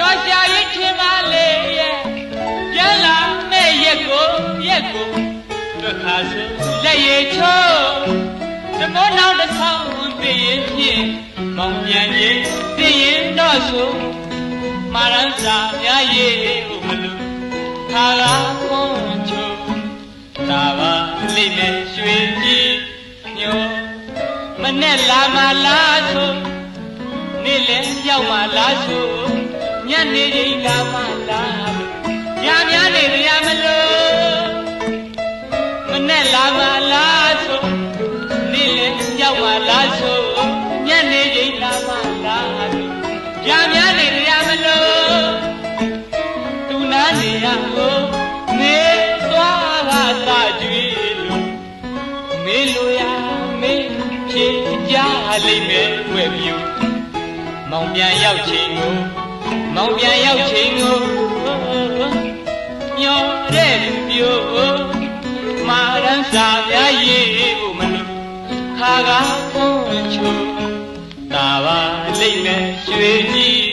မျောရှာရင်ထင်ပါလေရဲ့ပြန်လာမဲ့ရက်ကိုရက်ကိုတစ်ခါဆိုလက်ရည်ချိုးဓမောနောက်တစ်ဆောင်သိရင်ဖြင့်မောင်ပြန်ရင်သိရင်တော့ဆိုမာရန်စာများရဲ့ဥမလို့ခါလာခွန်ချိုးတာပါလိမ့်မဲ့ရွှေကြီးညိုမနဲ့လာမလားဆိုနေ့လည်းရောက်မှလားဆို ညနေချိန်လာမှလားရများနေရမလို့မနဲ့လာမှလားဆိုနေ့လည်းရောက်မှလားဆိုညနေချိန်လာမှလားရများနေရမလို့သူနာနေရကိုနေသွားကသာကြွေလို့မေလိုရမေဖြေကြလိမ့်မယ်ွယ်ပြူမောင်ပြန်ရောက်ချိန်ကို မောင်ပြန်ရောက်ချိန်ကိုညောတဲ့လူပြို့မာရန်စာများရေးဖို့မလို့ခါကားဖွင့်ချိုးတာပါလိမ့်မယ်ရွှေကြီး